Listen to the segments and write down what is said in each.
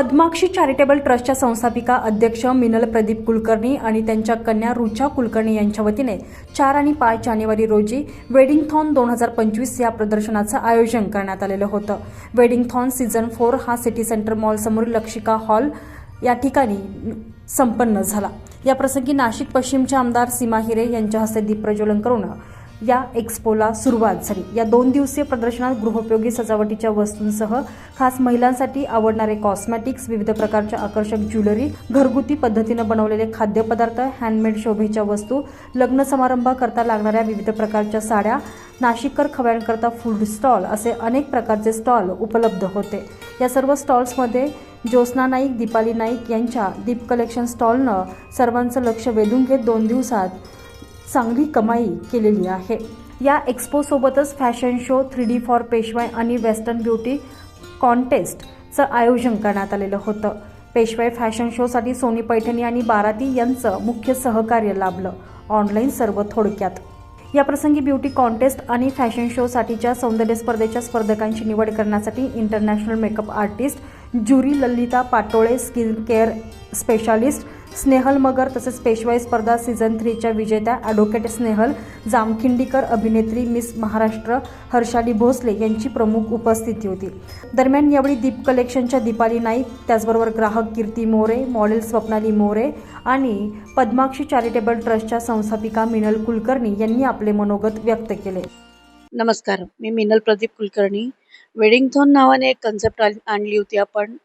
Padmakshi charitable ट्रस्टच्या संस्थापिका अध्यक्ष मिनल प्रदीप कुलकर्णी आणि त्यांच्या कन्या रुचा कुलकर्णी यांच्या वतीने चार आणि पाच जानेवारी रोजी वेडिंग थॉन दोन हजार पंचवीस या प्रदर्शनाचं आयोजन करण्यात आलेलं होतं. वेडिंग थॉन सीझन फोर हा सिटी सेंटर मॉलसमोरील लक्षिका हॉल या ठिकाणी संपन्न झाला. याप्रसंगी नाशिक पश्चिमचे आमदार सीमा हिरे यांच्या हस्ते दीप प्रज्वलन करून या एक्सपोला सुरुवात झाली. या दोन दिवसीय प्रदर्शनात गृहोपयोगी सजावटीच्या वस्तूंसह खास महिलांसाठी आवडणारे कॉस्मॅटिक्स विविध प्रकारच्या आकर्षक ज्वेलरी घरगुती पद्धतीनं बनवलेले खाद्यपदार्थ हँडमेड शोभेच्या वस्तू लग्न समारंभाकरता लागणाऱ्या विविध प्रकारच्या साड्या नाशिककर खव्यांकरता फूड स्टॉल असे अनेक प्रकारचे स्टॉल उपलब्ध होते. या सर्व स्टॉल्समध्ये ज्योत्स्ना नाईक दीपाली नाईक यांच्या दीप कलेक्शन स्टॉलनं सर्वांचं लक्ष वेधून घेत दोन दिवसात चांगली कमाई केलेली आहे. या एक्स्पोसोबतच fashion show three D for Peshwai आणि वेस्टर्न ब्युटी कॉन्टेस्टचं आयोजन करण्यात आलेलं होतं. पेशवाई फॅशन शोसाठी सोनी पैठणी आणि बाराती यांचं मुख्य सहकार्य लाभलं ऑनलाईन सर्व थोडक्यात. या प्रसंगी ब्युटी कॉन्टेस्ट आणि फॅशन शोसाठीच्या सौंदर्य स्पर्धेच्या स्पर्धकांची निवड करण्यासाठी international makeup artist jury Lalita Patole skin care specialist Snehal Magar तसेच पेशवाई स्पर्धा सीझन थ्रीच्या विजेत्या ॲडव्होकेट स्नेहल जामखिंडीकर अभिनेत्री मिस महाराष्ट्र हर्षाली भोसले यांची प्रमुख उपस्थिती होती. दरम्यान यावेळी दीप कलेक्शनच्या दीपाली नाईक त्याचबरोबर ग्राहक कीर्ती मोरे मॉडेल स्वप्नाली मोरे आणि पद्माक्षी चॅरिटेबल ट्रस्टच्या संस्थापिका मिनल कुलकर्णी यांनी आपले मनोगत व्यक्त केले. नमस्कार मी मिनल प्रदीप कुलकर्णी. वेडिंगथॉन नावाने एक कन्सेप्ट आणली होती आपण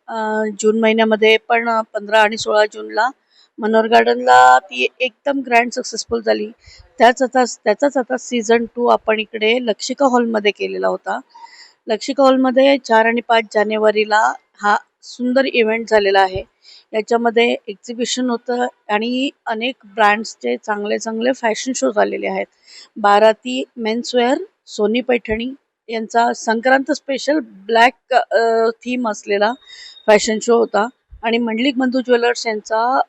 जून महिन्यामध्ये पण पंधरा आणि सोळा जूनला मनोहर गार्डनला ती एकदम ग्रँड सक्सेसफुल झाली. त्याच आता त्याचाच आता सीझन टू आपण इकडे लक्षिका हॉलमध्ये केलेला होता. लक्षिका हॉलमध्ये चार आणि पाच जानेवारीला हा सुंदर इव्हेंट झालेला आहे. याच्यामध्ये एक्झिबिशन होतं आणि अनेक ब्रँड्सचे चांगले चांगले फॅशन शो झालेले आहेत. बाराती मेन्सवेअर सोनी पैठणी यांचा संक्रांत स्पेशल ब्लॅक थीम असलेला फॅशन शो होता. आणि मंडलिक बंधू ज्वेलर्स यांचा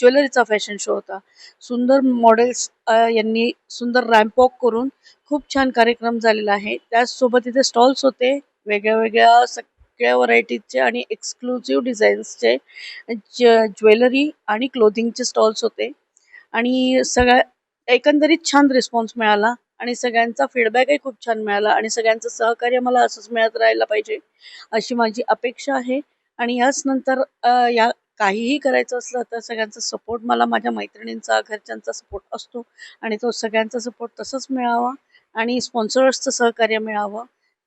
ज्वेलरीचा फॅशन शो होता. सुंदर मॉडेल्स यांनी सुंदर रॅम्प वॉक करून खूप छान कार्यक्रम झालेला आहे. त्याचसोबत इथे स्टॉल्स होते वेगळ्या वेगळ्या सगळ्या व्हरायटीजचे आणि एक्सक्लुझिव्ह डिझाईन्सचे ज्वेलरी आणि क्लोथिंगचे स्टॉल्स होते. आणि सगळ्या एकंदरीत छान रिस्पॉन्स मिळाला आणि सगळ्यांचा फीडबॅकही खूप छान मिळाला आणि सगळ्यांचं सहकार्य मला असंच मिळत राहायला पाहिजे अशी माझी अपेक्षा आहे. आणि याच नंतर या काहीही करायचं असलं तर सगळ्यांचा सपोर्ट मला माझ्या मैत्रिणींचा घरच्यांचा सपोर्ट असतो आणि तो सगळ्यांचा सपोर्ट तसंच मिळावा आणि स्पॉन्सर्सचं सहकार्य मिळावं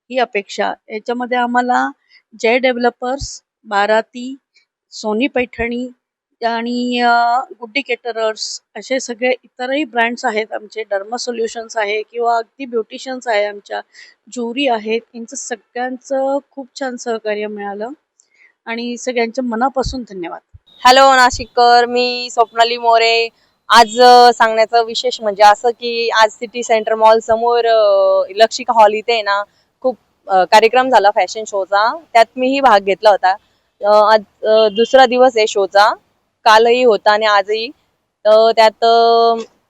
ही अपेक्षा याच्यामध्ये आम्हाला जय डेव्हलपर्स बाराती सोनी पैठणी आणि गुड्डी केटरर्स असे सगळे इतरही ब्रँड्स आहेत आमचे. डर्मा सोल्युशन्स आहे किंवा अगदी ब्युटिशियन्स आहे आमच्या. ज्युरी आहेत. यांचं सगळ्यांचं खूप छान सहकार्य मिळालं. आणि सगळ्यांच्या मनापासून धन्यवाद. हॅलो नाशिककर मी स्वप्नाली मोरे. आज सांगण्याचं विशेष म्हणजे असं की आज सिटी सेंटर मॉल समोर लक्षिका हॉल इथे आहे ना खूप कार्यक्रम झाला फॅशन शोचा. त्यात मीही भाग घेतला होता. आज दुसरा दिवस आहे शोचा. कालही होता आणि आजही. तर त्यात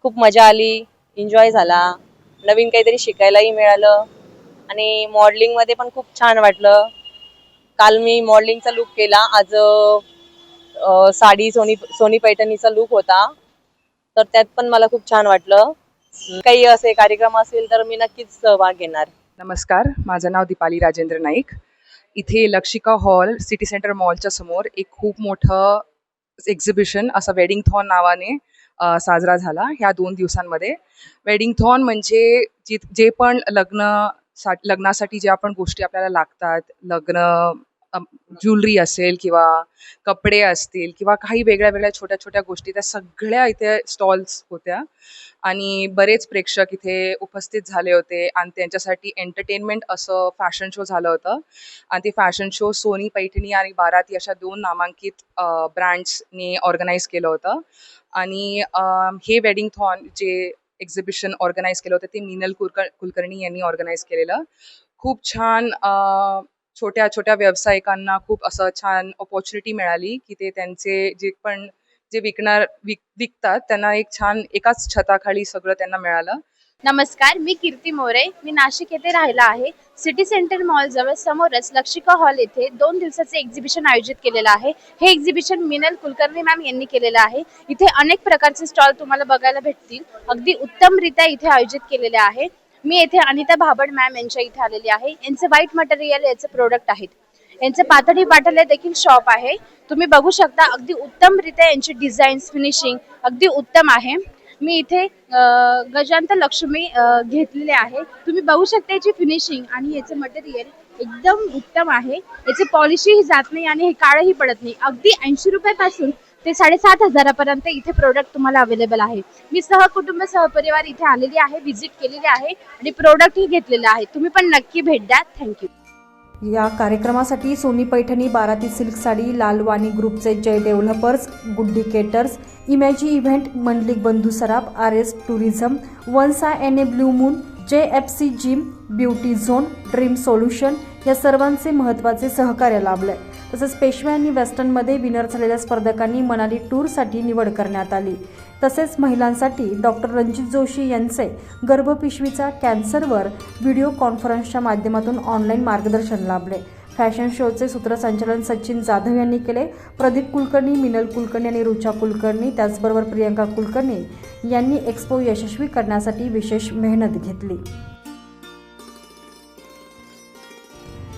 खूप मजा आली एन्जॉय झाला. नवीन काहीतरी शिकायलाही मिळालं. आणि मॉडेलिंगमध्ये पण खूप छान वाटलं. काल मी मॉडेलिंगचा लुक केला. आज अ, साडी सोनी सोनी पैठणीचा लुक होता. तर त्यात पण मला खूप छान वाटलं. काही असे कार्यक्रम असेल तर मी नक्कीच सहभाग घेणार. नमस्कार. माझं नाव दीपाली राजेंद्र नाईक. इथे लक्षिका हॉल सिटी सेंटर मॉलच्या समोर एक खूप मोठं एक्झिबिशन असं वेडिंग थॉन नावाने अ, साजरा झाला ह्या दोन दिवसांमध्ये. वेडिंग थॉन म्हणजे जे जे पण लग्न सा लग्नासाठी ज्या पण गोष्टी आपल्याला लागतात लग्न ज्वेलरी असेल किंवा कपडे असतील किंवा काही वेगळ्या वेगळ्या छोट्या छोट्या गोष्टी त्या सगळ्या इथे स्टॉल्स होत्या. आणि बरेच प्रेक्षक इथे उपस्थित झाले होते आणि त्यांच्यासाठी एंटरटेनमेंट असं फॅशन शो झालं होतं. आणि ते फॅशन शो सोनी पैठणी आणि बाराती अशा दोन नामांकित ब्रँड्सनी ऑर्गनाईज केलं होतं. आणि हे वेडिंग थॉन जे एक्झिबिशन ऑर्गनाईज केलं होतं ते मिनल कुलकर कुलकर्णी यांनी ऑर्गनाईज केलेलं. खूप छान छोट्या छोट्या व्यावसायिकांना खूप असं छान ऑपॉर्च्युनिटी मिळाली की ते त्यांचे जे पण जे विकणार विक विकतात त्यांना एक छान एकाच छताखाली सगळं त्यांना मिळालं. नमस्कार मी कीर्ती मोरे. मी नाशिक येथे राहिला आहे. सिटी सेंटर मॉल जवळ समोरच लक्षिका हॉल येथे दोन दिवसाचे एक्झिबिशन आयोजित केलेलं आहे. हे एक्झिबिशन मिनल कुलकर्णी मॅम यांनी केलेलं आहे. इथे अनेक प्रकारचे स्टॉल तुम्हाला बघायला भेटतील. अगदी उत्तमरित्या इथे आयोजित केलेले आहे. मी येथे अनिता भाबड मॅम यांच्या इथे आलेली आहे. यांचे व्हाईट मटेरियल याचे प्रोडक्ट आहेत. यांचे पातळी पाटले देखील शॉप आहे. तुम्ही बघू शकता अगदी उत्तमरित्या यांची डिझाईन्स फिनिशिंग अगदी उत्तम आहे. मी इथे गजांत लक्ष्मी घेतलेले आहे. तुम्ही बघू शकता याची फिनिशिंग आणि याचे मटेरियल एकदम उत्तम आहे. याची पॉलिशीही जात नाही आणि हे काळही पडत नाही. अगदी ऐंशी रुपयापासून ते साडेसात हजारापर्यंत इथे प्रोडक्ट तुम्हाला अवेलेबल आहे. मी सहकुटुंब सहपरिवार इथे आलेली आहे व्हिजिट केलेली आहे आणि प्रोडक्टही घेतलेले आहे. तुम्ही पण नक्की भेट द्या. थँक्यू या कार्यक्रमासाठी सोनी पैठणी बाराती सिल्क साडी लालवाणी ग्रुपचे Jay developers Guddi caterers इमॅजी event Mandlik Bandhu Saraf R S tourism वनसा N A blue moon J F C gym beauty zone dream solution या सर्वांचे महत्त्वाचे सहकार्य लाभले तसंच पेशवे आणि वेस्टर्नमध्ये विनर झालेल्या स्पर्धकांनी मनाली टूरसाठी निवड करण्यात आली. तसेच महिलांसाठी डॉक्टर रणजित जोशी यांचे गर्भपिशवीचा कॅन्सरवर व्हिडिओ कॉन्फरन्सच्या माध्यमातून ऑनलाईन मार्गदर्शन लाभले. फॅशन शोचे सूत्रसंचालन सचिन जाधव यांनी केले. प्रदीप कुलकर्णी मिनल कुलकर्णी आणि रुचा कुलकर्णी त्याचबरोबर प्रियंका कुलकर्णी यांनी एक्स्पो यशस्वी करण्यासाठी विशेष मेहनत घेतली.